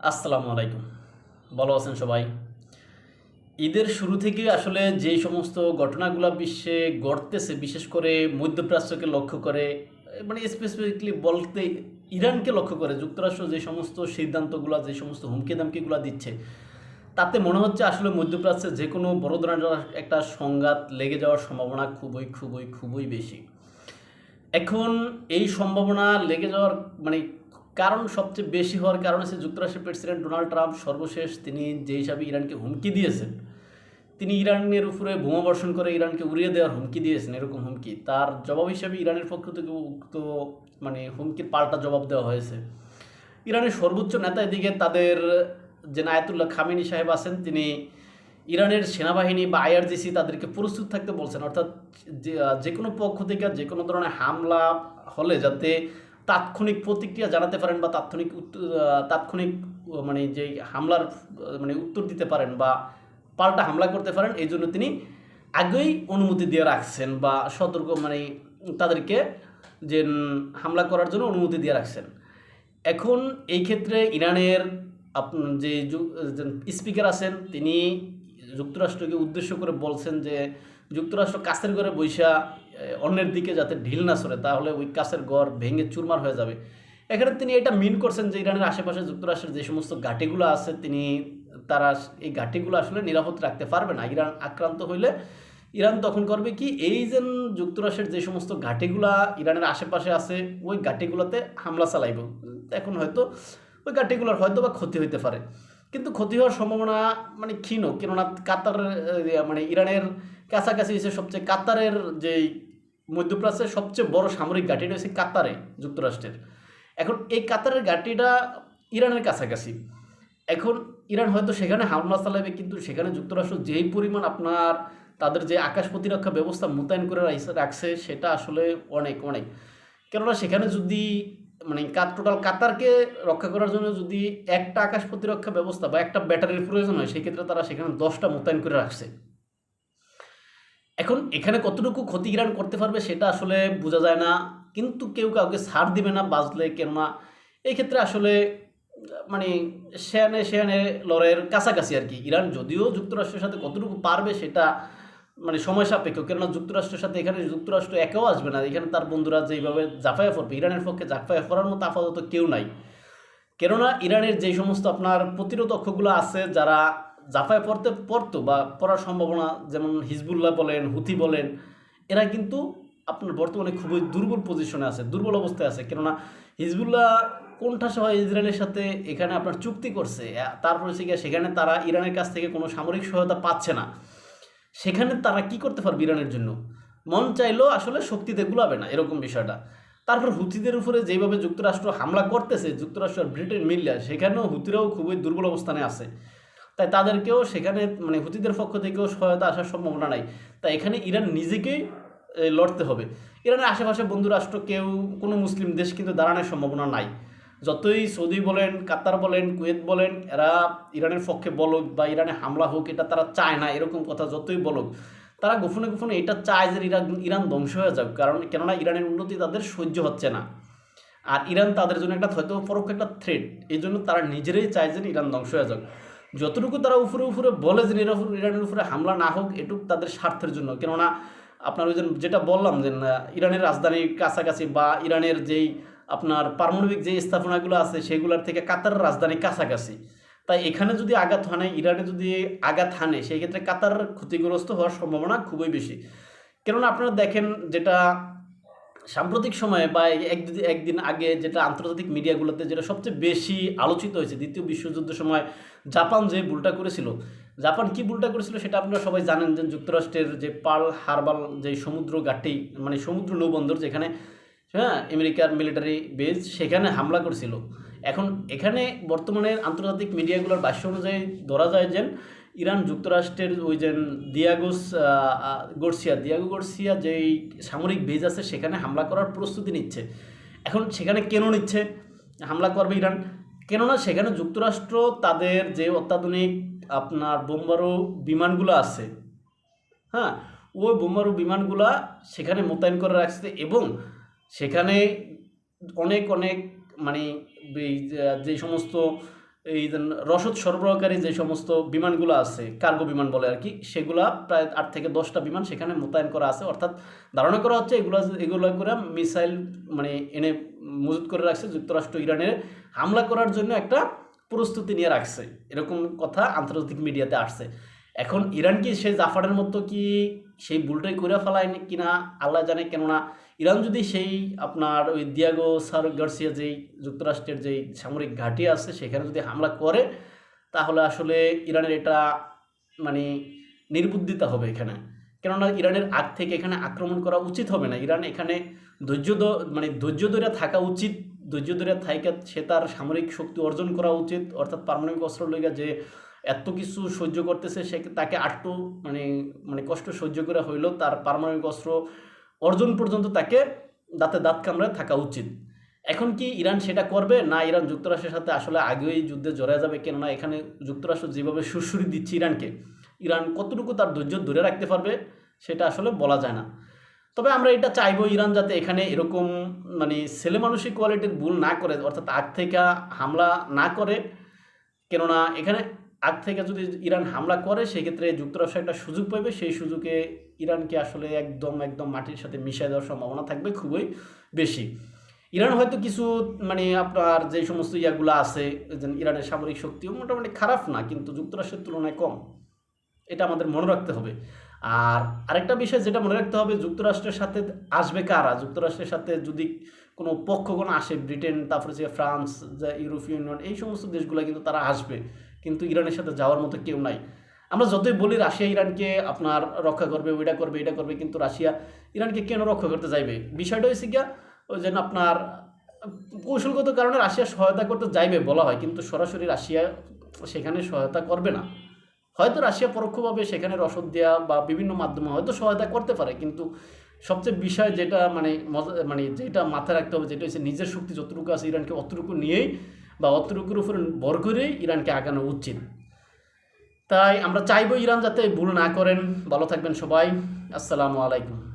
আসসালামু আলাইকুম। ভালো আছেন সবাই? ঈদের শুরু থেকে আসলে যে সমস্ত ঘটনাগুলো বিশ্বে ঘটতেছে, বিশেষ করে মধ্যপ্রাচ্যকে লক্ষ্য করে মানে স্পেসিফিকলি বলতে ইরানকে লক্ষ্য করে, যুক্তরাষ্ট্র যে সমস্ত সিদ্ধান্তগুলো, যে সমস্ত হুমকি দামকিগুলো দিচ্ছে, তাতে মনে হচ্ছে আসলে মধ্যপ্রাচ্যে যে কোনো বড় ধরনের একটা সংঘাত লেগে যাওয়ার সম্ভাবনা খুবই খুবই খুবই বেশি। এখন এই সম্ভাবনা লেগে যাওয়ার মানে কারণ সবচেয়ে বেশি হওয়ার কারণ হচ্ছে যুক্তরাষ্ট্রের প্রেসিডেন্ট ডোনাল্ড ট্রাম্প সর্বশেষ তিনি যে হিসাবে ইরানকে হুমকি দিয়েছেন, তিনি ইরানের উপরে বোমা বর্ষণ করে ইরানকে উড়িয়ে দেওয়ার হুমকি দিয়েছেন, এরকম হুমকি। তার জবাব হিসাবে ইরানের পক্ষ থেকে উক্ত মানে হুমকির পাল্টা জবাব দেওয়া হয়েছে। ইরানের সর্বোচ্চ নেতা এদিকে তাদের যে নায়াতুল্লাহ খামেনি সাহেব আছেন, তিনি ইরানের সেনাবাহিনী বা আইআরজিসি তাদেরকে প্রস্তুত থাকতে বলছেন। অর্থাৎ যে কোনো পক্ষ থেকে যে কোনো ধরনের হামলা হলে যাতে তাৎক্ষণিক প্রতিক্রিয়া জানাতে পারেন বা তাৎক্ষণিক তাৎক্ষণিক মানে যে হামলার মানে উত্তর দিতে পারেন বা পাল্টা হামলা করতে পারেন, এই জন্য তিনি আগেই অনুমতি দিয়ে রাখছেন বা সতর্ক মানে তাদেরকে যে হামলা করার জন্য অনুমতি দিয়ে রাখছেন। এখন এই ক্ষেত্রে ইরানের যে স্পিকার আছেন, তিনি যুক্তরাষ্ট্রকে উদ্দেশ্য করে বলছেন যে যুক্তরাষ্ট্র কাছের ঘরে বৈশা অন্যের দিকে যাতে ঢিল না সরে, তাহলে ওই কাছের ঘর ভেঙে চুরমার হয়ে যাবে। এখানে তিনি এটা মিন করছেন যে ইরানের আশেপাশে যুক্তরাষ্ট্রের যে সমস্ত ঘাটিগুলো আছে, তিনি, তারা এই ঘাটিগুলো আসলে নিরাপদ রাখতে পারবে না। ইরান আক্রান্ত হইলে ইরান তখন করবে কি, এই যে যুক্তরাষ্ট্রের যে সমস্ত ঘাটিগুলা ইরানের আশেপাশে আছে, ওই ঘাটিগুলোতে হামলা চালাইব। এখন হয়তো ওই ঘাটিগুলোর হয়তো বা ক্ষতি হইতে পারে। কিন্তু ক্ষতি হওয়ার সম্ভাবনা মানে ক্ষীণ, কেননা কাতার মানে ইরানের কাছাকাছি এসে সবচেয়ে, কাতারের যে মধ্যপ্রাচ্যের সবচেয়ে বড় সামরিক ঘাঁটিটা হচ্ছে কাতারে যুক্তরাষ্ট্রের। এখন এই কাতারের ঘাঁটিটা ইরানের কাছাকাছি। এখন ইরান হয়তো সেখানে হামলা চালাবে, কিন্তু সেখানে যুক্তরাষ্ট্র যেই পরিমাণ আপনার তাদের যে আকাশ প্রতিরক্ষা ব্যবস্থা মোতায়েন করে রাখছে, সেটা আসলে অনেক অনেক। কেননা সেখানে যদি মানে টোটাল কাতারকে রক্ষা করার জন্য যদি একটা আকাশ প্রতিরক্ষা ব্যবস্থা বা একটা ব্যাটারির প্রয়োজন হয়, সেক্ষেত্রে তারা সেখানে দশটা মোতায়েন করে রাখছে। এখন এখানে কতটুকু ক্ষতি ইরান করতে পারবে সেটা আসলে বোঝা যায় না, কিন্তু কেউ কাউকে ছাড় দিবে না বাঁচলে, কেননা এই ক্ষেত্রে আসলে মানে সেয়ানে সেয়ানে লড়াইয়ের কাছাকাছি আর কি। ইরান যদিও যুক্তরাষ্ট্রের সাথে কতটুকু পারবে সেটা মানে সময় সাপেক্ষ। কেননা যুক্তরাষ্ট্রের সাথে এখানে যুক্তরাষ্ট্র একেও আসবে না। এখানে তার বন্ধুরা যেভাবে জাফায়া পড়বে ইরানের পক্ষে জাফায়া পড়ার মতো আপাতত কেউ নাই। কেননা ইরানের যে সমস্ত আপনার প্রতিরোধকগুলো আছে, যারা জাফায় পড়তে, পড়তো বা পড়ার সম্ভাবনা, যেমন হিজবুল্লাহ বলেন, হুথি বলেন, এরা কিন্তু আপনার বর্তমানে খুবই দুর্বল পজিশনে আছে, দুর্বল অবস্থায় আছে। কেননা হিজবুল্লাহ কোনটা সহ ইসরায়েলের সাথে এখানে আপনার চুক্তি করছে তারপর সেখানে তারা ইরানের কাছ থেকে কোনো সামরিক সহায়তা পাচ্ছে না। সেখানে তারা কি করতে পারবে ইরানের জন্য? মন চাইলেও আসলে শক্তিতে গুলাবে না, এরকম বিষয়টা। তারপর হুতিদের উপরে যেভাবে যুক্তরাষ্ট্র হামলা করতেছে, যুক্তরাষ্ট্র আর ব্রিটেন মিললে সেখানেও হুতিরাও খুবই দুর্বল অবস্থানে আছে। তাই তাদেরকেও সেখানে মানে হুতিদের পক্ষ থেকেও সহায়তা আসার সম্ভাবনা নাই। তাই এখানে ইরান নিজেকেই লড়তে হবে। ইরানের আশেপাশে বন্ধু রাষ্ট্র কেউ, কোনো মুসলিম দেশ কিন্তু দাঁড়ানোর সম্ভাবনা নাই। যতই সৌদি বলেন, কাতার বলেন, কুয়েত বলেন, এরা ইরানের পক্ষে বলুক বা ইরানে হামলা হোক, এটা তারা চায় না, এরকম কথা যতই বলুক। তারা গোপনে গোপনে এটা চায় যে ইরান ইরান ধ্বংস হয়ে যাক, কারণ কেননা ইরানের উন্নতি তাদের সহ্য হচ্ছে না। আর ইরান তাদের জন্য একটা হয়তো পরোক্ষ একটা থ্রেট এই জন্য তারা নিজেরাই চায় যে ইরান ধ্বংস হয়ে যাক। যতটুকু তারা উপরে উপরে বলে যে ইরানের উপরে হামলা না হোক, এটুক তাদের স্বার্থের জন্য। কেননা আপনার ওই যেটা বললাম যে ইরানের রাজধানীর কাছাকাছি বা ইরানের যেই আপনার পারমাণবিক যে স্থাপনাগুলো আছে, সেগুলোর থেকে কাতারের রাজধানী কাছাকাছি। তাই এখানে যদি আঘাত হানে ইরানে যদি আঘাত হানে সেই ক্ষেত্রে কাতার ক্ষতিগ্রস্ত হওয়ার সম্ভাবনা খুবই বেশি। কেননা আপনারা দেখেন যেটা সাম্প্রতিক সময়ে বা এক একদিন আগে যেটা আন্তর্জাতিক মিডিয়াগুলোতে যেটা সবচেয়ে বেশি আলোচিত হয়েছে, দ্বিতীয় বিশ্বযুদ্ধের সময় জাপান যে ভুলটা করেছিল। জাপান কি ভুলটা করেছিল সেটা আপনারা সবাই জানেন যে যুক্তরাষ্ট্রের যে পাল হারবাল যে সমুদ্র ঘাটি মানে সমুদ্র নৌবন্দর যেখানে হ্যাঁ আমেরিকার মিলিটারি বেজ সেখানে হামলা করেছিল। এখন এখানে বর্তমানে আন্তর্জাতিক মিডিয়াগুলোর ভাষ্য অনুযায়ী ধরা যায় যে ইরান যুক্তরাষ্ট্রের ওই যে দিয়াগোস গর্সিয়া দিয়াগো গর্সিয়া যেই সামরিক বেজ আছে সেখানে হামলা করার প্রস্তুতি নিচ্ছে। এখন সেখানে কেন নিচ্ছে? হামলা করবে ইরান। কেননা সেখানে যুক্তরাষ্ট্র তাদের যে অত্যাধুনিক আপনার বোম্বারু বিমানগুলো আছে হ্যাঁ ওই বোমারু বিমানগুলা সেখানে মোতায়েন করে রাখছে এবং সেখানে অনেক অনেক মানে যে সমস্ত এই রসদ সরবরাহকারী যে সমস্ত বিমানগুলো আছে, কার্গো বিমান বলে আর কি, সেগুলা প্রায় আট থেকে দশটা বিমান সেখানে মোতায়েন করা আছে। অর্থাৎ ধারণা করা হচ্ছে এগুলো এগুলো করে মিসাইল মানে এনে মজুত করে রাখছে যুক্তরাষ্ট্র, ইরানের, হামলা করার জন্য একটা প্রস্তুতি নিয়ে রাখছে। এরকম কথা আন্তর্জাতিক মিডিয়াতে আসছে। এখন ইরান কি সেই জাফারের মতো কি সেই ভুলটাই করে ফেলায় কিনা আল্লাহ জানে, কেননা ইরান যদি সেই আপনার ওই দিয়াগো সার গার্সিয়া যেই যুক্তরাষ্ট্রের যেই সামরিক ঘাঁটি আছে, সেখানে যদি হামলা করে, তাহলে আসলে ইরানের এটা মানে নির্বুদ্ধিতা হবে এখানে। কেননা ইরানের আগ থেকে এখানে আক্রমণ করা উচিত হবে না। ইরান এখানে ধৈর্য মানে ধৈর্য ধরে থাকা উচিত। ধৈর্য ধরে থাইকা সে তার সামরিক শক্তি অর্জন করা উচিত। অর্থাৎ পারমাণবিক অস্ত্র লেগে যে এত কিছু সহ্য করতেছে, সে তাকে আটটু মানে মানে কষ্ট সহ্য করে হইলেও তার পারমাণবিক অস্ত্র অর্জন পর্যন্ত তাকে দাঁতে দাঁত কামড়ে থাকা উচিত। এখন কি ইরান সেটা করবে? না, ইরান যুক্তরাষ্ট্রের সাথে আসলে আগেই যুদ্ধে জড়ায় যাবে কেননা এখানে যুক্তরাষ্ট্র যেভাবে সুরসুরি দিচ্ছে ইরানকে, ইরান কতটুকু তার ধৈর্য ধরে রাখতে পারবে সেটা আসলে বলা যায় না। তবে আমরা এটা চাইব ইরান যাতে এখানে এরকম মানে ছেলে মানুষই কোয়ালিটির ভুল না করে, অর্থাৎ আগ থেকে হামলা না করে। কেননা এখানে আগ থেকে যদি ইরান হামলা করে, সেক্ষেত্রে যুক্তরাষ্ট্র একটা সুযোগ পাবে। সেই সুযোগে ইরানকে আসলে একদম একদম মাটির সাথে মিশিয়ে দেওয়ার সম্ভাবনা থাকবে খুবই বেশি। ইরান হয়তো কিছু মানে আপনার যে সমস্ত ইয়াগুলো আছে ইরানের সামরিক শক্তিও মোটামুটি খারাপ না, কিন্তু যুক্তরাষ্ট্রের তুলনায় কম। এটা আমাদের মনে রাখতে হবে। আর আরেকটা বিষয় যেটা মনে রাখতে হবে, যুক্তরাষ্ট্রের সাথে আসবে কারা? যুক্তরাষ্ট্রের সাথে যদি কোনো পক্ষগণ আসে, ব্রিটেন, তারপরে যে ফ্রান্স, যে ইউরোপিয়ান ইউনিয়ন, এই সমস্ত দেশগুলো কিন্তু তারা আসবে। কিন্তু ইরানের সাথে যাওয়ার মতো কেউ নাই। আমরা যতই বলি রাশিয়া ইরানকে আপনার রক্ষা করবে, ওইটা করবে, এটা করবে, কিন্তু রাশিয়া ইরানকে কেন রক্ষা করতে যাইবে বিষয়টা হয়েছে গিয়া ওই যেন আপনার কৌশলগত কারণে রাশিয়া সহায়তা করতে যাইবে বলা হয়, কিন্তু সরাসরি রাশিয়া সেখানে সহায়তা করবে না। হয়তো রাশিয়া পরোক্ষভাবে সেখানে রসদ দেওয়া বা বিভিন্ন মাধ্যমে হয়তো সহায়তা করতে পারে, কিন্তু সবচেয়ে বিষয় যেটা মানে মানে যেটা মাথায় রাখতে হবে, যেটা হচ্ছে নিজের শক্তি যতটুকু আছে ইরানকে অতটুকু নিয়েই বা অতটুকুর উপরে ভর করে ইরানকে আগানো উচিত। তাই আমরা চাইব ইরান যাতে ভুল না করেন। ভালো থাকবেন সবাই। আসসালামু আলাইকুম।